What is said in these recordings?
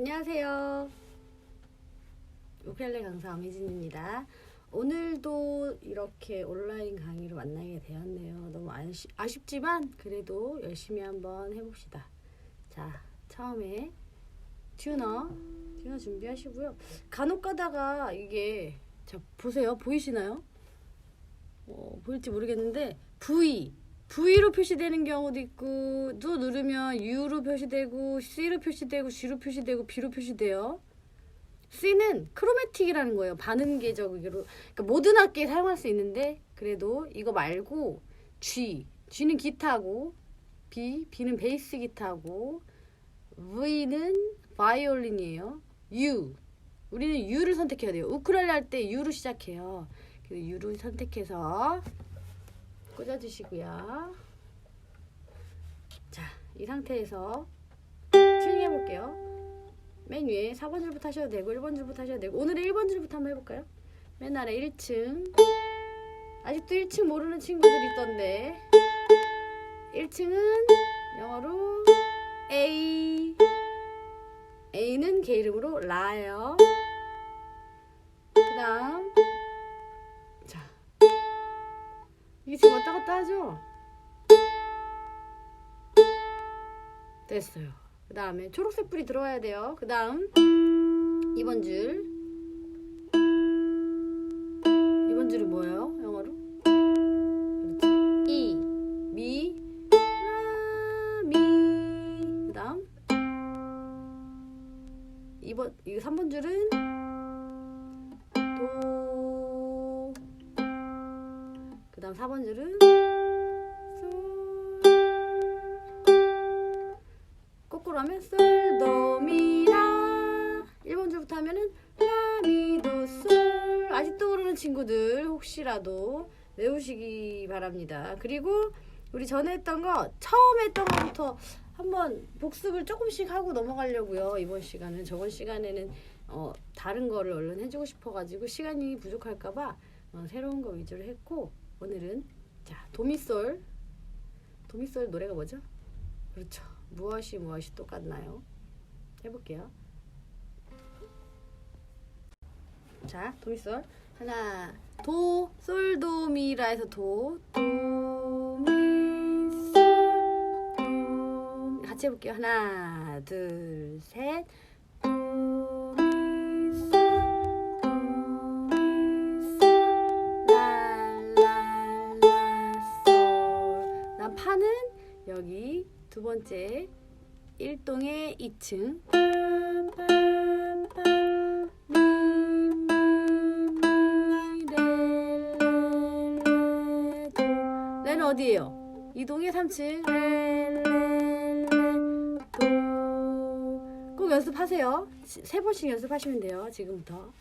안녕하세요. 우켈레 강사 엄혜진입니다. 오늘도 이렇게 온라인 강의로 만나게 되었네요. 너무 아쉬, 아쉽지만 그래도 열심히 한번 해봅시다. 자, 처음에 튜너, 튜너 준비하시고요. 간혹 가다가 이게 자 보세요. 보이시나요? 어, 보일지 모르겠는데 V V로 표시되는 경우도 있고 또 누르면 U로 표시되고 C로 표시되고 G로 표시되고 B로 표시돼요. C는 크로매틱이라는 거예요. 반응계적으로 그러니까 모든 악기에 사용할 수 있는데 그래도 이거 말고 G G는 기타고 B B는 베이스 기타고 V는 바이올린이에요. U 우리는 U를 선택해야 돼요. 우크렐레 할 때 U로 시작해요. 그래서 U를 선택해서 꽂아주시고요. 자, 이 상태에서 튜닝 해볼게요. 맨 위에 4번 줄부터 하셔도 되고 1번 줄부터 하셔도 되고 오늘은 1번 줄부터 한번 해볼까요? 맨 아래 1층 아직도 1층 모르는 친구들 있던데 1층은 영어로 A A는 개 이름으로 라예요. 그 다음 이게 지금 왔다 갔다 하죠? 됐어요. 그 다음에 초록색 불이 들어와야 돼요. 그 다음 2번 줄 2번 줄은 뭐예요? 영어로? 그렇죠. E, 미, 라, 미. 그 다음 2번, 이거 3번 줄은 다음 4번 줄은 솔. 거꾸로 하면 솔, 도, 미, 라. 1번 줄부터 하면은 라, 미, 도, 솔. 아직도 모르는 친구들 혹시라도 외우시기 바랍니다. 그리고 우리 전에 했던 거 처음 했던 거부터 한번 복습을 조금씩 하고 넘어가려고요. 이번 시간은 저번 시간에는 어, 다른 거를 얼른 해주고 싶어가지고 시간이 부족할까봐 어, 새로운 거 위주로 했고 오늘은 자 도미솔 도미솔 노래가 뭐죠? 그렇죠. 무엇이 무엇이 똑같나요? 해볼게요. 자 도미솔 하나 도 도미솔 도 같이 해볼게요. 하나 둘 셋 여기 두 번째 1동의 2층 레는 어디예요? 이동의 3층 꼭 연습하세요 시- 세 번씩 연습하시면 돼요 지금부터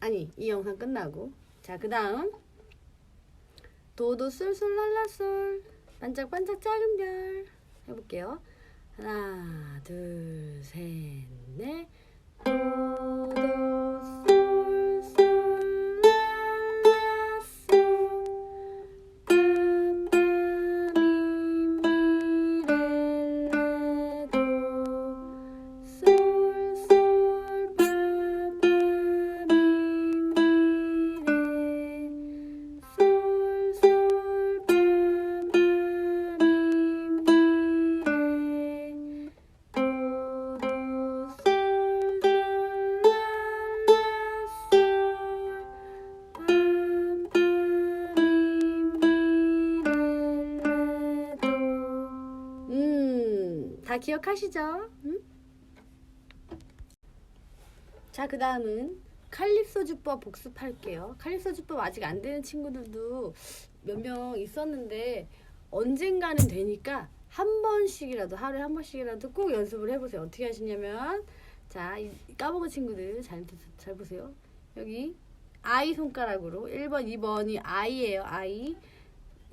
아니 이 영상 끝나고 자 그 다음 도도 솔솔랄라솔 반짝반짝 작은 별 해볼게요. 하나 둘 셋 넷. 도 도 기억하시죠? 음? 자, 그 다음은 칼립소 주법 복습할게요. 칼립소 주법 아직 안 되는 친구들도 몇 명 있었는데 언젠가는 되니까 한 번씩이라도 하루에 한 번씩이라도 꼭 연습을 해보세요. 어떻게 하시냐면 자, 이 까먹은 친구들 잘, 잘 보세요. 여기 I 손가락으로 1번, 2번이 I예요. I.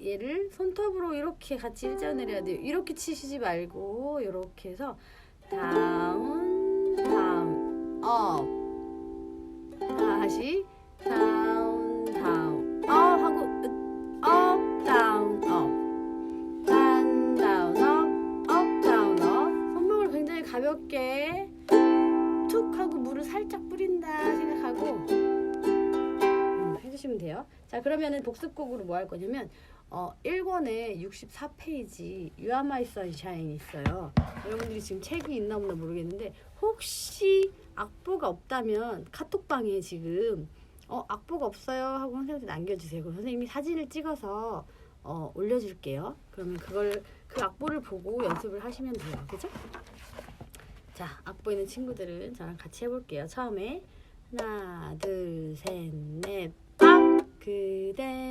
얘를 손톱으로 이렇게 같이 일자 내려야 돼요. 이렇게 치시지 말고 이렇게 해서 다운 다운 업 다시 다운 다운 업 하고 업 다운 업 단 다운 업 업 다운 업 손목을 굉장히 가볍게 툭 하고 물을 살짝 뿌린다 생각하고 음, 해주시면 돼요. 자 그러면은 복습곡으로 뭐 할 거냐면 어 1권에 64페이지 You Are My Sunshine 있어요. 여러분들이 지금 책이 있나 없나 모르겠는데 혹시 악보가 없다면 카톡방에 지금 어 악보가 없어요 하고 선생님한테 남겨주세요. 그럼 선생님이 사진을 찍어서 어, 올려줄게요. 그러면 그걸 그 악보를 보고 연습을 하시면 돼요. 그죠? 자, 악보 있는 친구들은 저랑 같이 해볼게요. 처음에 하나, 둘, 셋, 넷, 빡! 그대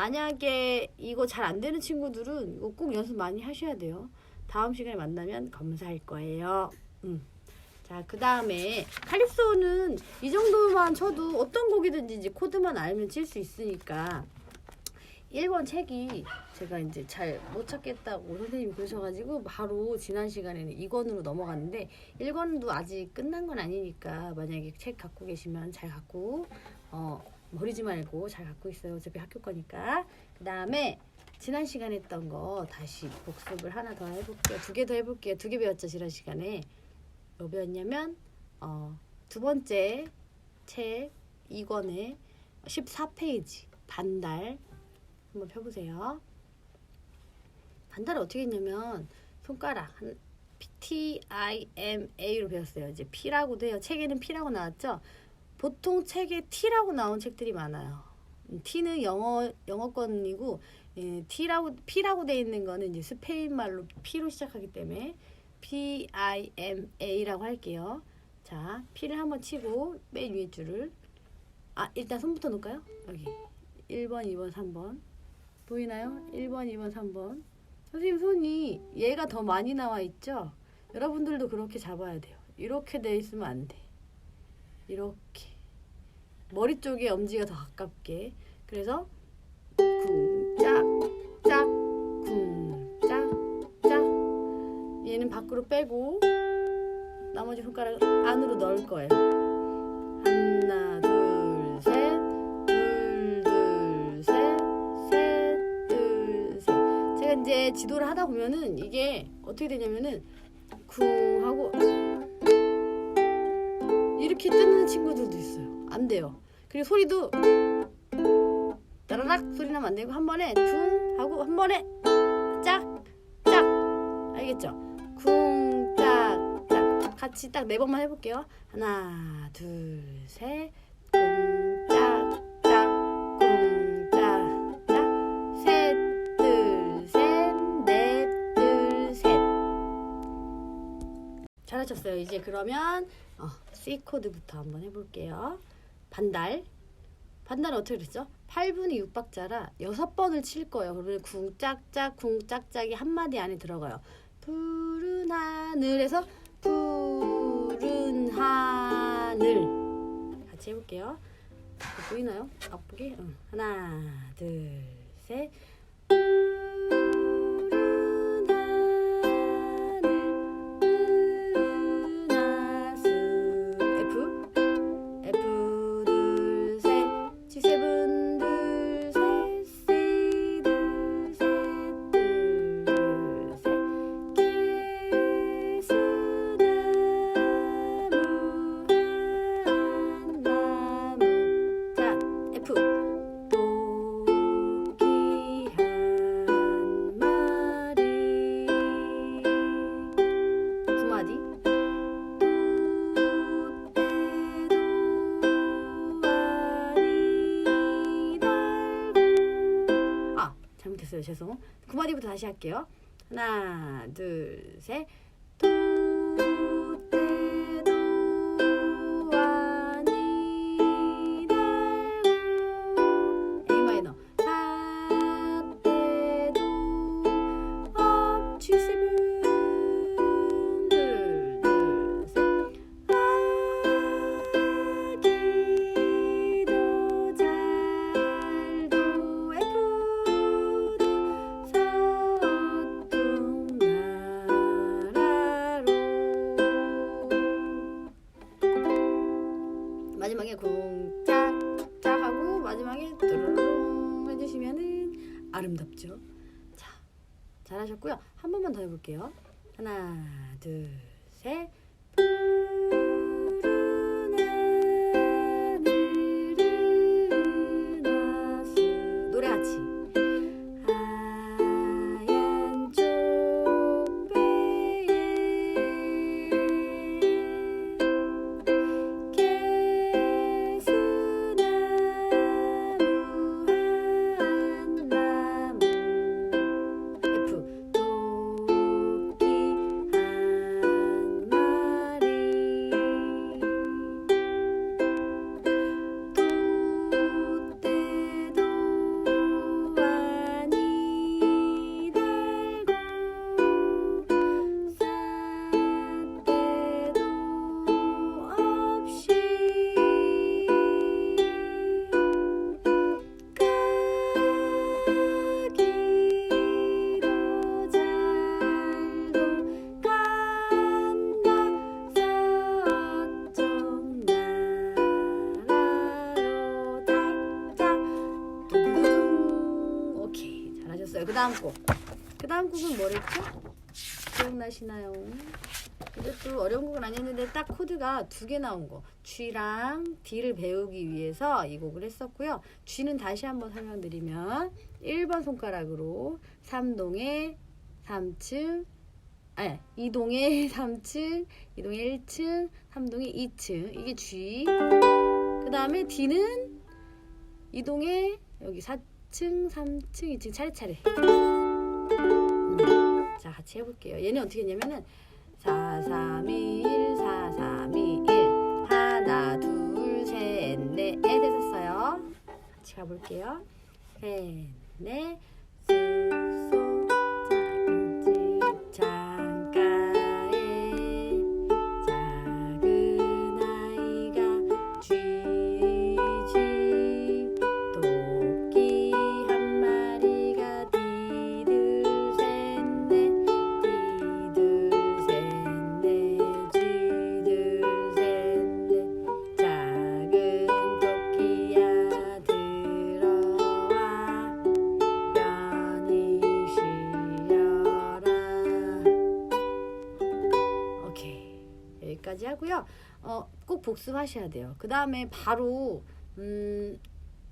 만약에 이거 잘 안 되는 친구들은 이거 꼭 연습 많이 하셔야 돼요. 다음 시간에 만나면 검사할 거예요. 음. 자, 그 다음에 칼립소는 이 정도만 쳐도 어떤 곡이든지 이제 코드만 알면 칠 수 있으니까 1번 책이 제가 이제 잘 못 찾겠다고 선생님이 그러셔가지고 바로 지난 시간에는 2권으로 넘어갔는데 1권도 아직 끝난 건 아니니까 만약에 책 갖고 계시면 잘 갖고 어 버리지 말고 잘 갖고 있어요 어차피 학교 거니까 그 다음에 지난 시간에 했던 거 다시 복습을 하나 더 해볼게요 두 개 더 해볼게요 두 개 배웠죠 지난 시간에 뭐 배웠냐면 어, 두 번째 책 2권의 14페이지 반달 한번 펴보세요. 반달을 어떻게 했냐면 손가락 한 T I M A로 배웠어요. 이제 P라고도 해요. 책에는 P라고 나왔죠. 보통 책에 T라고 나온 책들이 많아요. 음, T는 영어 영어권이고 예, T라고 P라고 돼 있는 거는 이제 스페인 말로 P로 시작하기 때문에 P I M A라고 할게요. 자, P를 한번 치고 맨 위에 줄을 아 일단 손부터 놓을까요? 여기 1번, 2번, 3번 보이나요? 1번, 2번, 3번. 선생님 손이 얘가 더 많이 나와 있죠? 여러분들도 그렇게 잡아야 돼요. 이렇게 돼 있으면 안 돼. 이렇게. 머리 쪽에 엄지가 더 가깝게. 그래서 쿵짝, 짝, 쿵짝, 짝. 얘는 밖으로 빼고 나머지 손가락을 안으로 넣을 거예요. 하나, 둘, 셋. 둘, 둘, 셋. 셋, 둘, 셋. 제가 이제 지도를 하다 보면은 이게 어떻게 되냐면은 쿵 하고 이렇게 뜨는 친구들도 있어요. 안 돼요. 그리고 소리도 따라락 소리 나면 안 되고 한 번에 쿵 하고 한 번에 짝, 짝. 알겠죠? 쿵, 짝, 짝. 같이 딱 네 번만 해볼게요. 하나, 둘, 셋. 쿵, 잘하셨어요. 이제 그러면 어, C 코드부터 한번 해볼게요. 반달. 반달은 어떻게 그랬죠? 8분의 6박자라 6번을 칠 거예요. 그러면 쿵짝짝 쿵짝짝이 한 마디 안에 들어가요. 푸른 하늘에서 푸른 하늘 같이 해볼게요. 보이나요? 앞보기? 응. 하나, 둘, 셋. 틀렸어요. 죄송. 9마디부터 다시 할게요. 하나, 둘, 셋. 아름답죠. 자, 잘하셨고요. 한 번만 더 해볼게요. 하나, 둘, 셋. 다음 곡 그 다음 곡은 뭐랬죠? 기억나시나요? 이것도 어려운 곡은 아니었는데 딱 코드가 두 개 나온 거. G랑 D를 배우기 위해서 이 곡을 했었고요. G는 다시 한번 설명드리면 1번 손가락으로 3동의 3층 아니 2동의 3층 2동의 1층 3동의 2층. 이게 G 그 다음에 D는 2동의 여기 4 층 3층 2층 차례차례. 음, 자 같이 해볼게요. 얘는 어떻게 했냐면은 4, 3, 2, 1, 4, 3, 2, 1 하나, 둘, 셋, 넷 했었어요. 같이 가볼게요. 셋, 넷 쑥쑥 꼭 복습하셔야 돼요. 그 다음에 바로 음,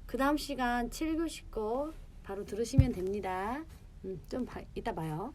그 다음 시간 7교시 거 바로 들으시면 됩니다. 음, 좀 봐- 이따 봐요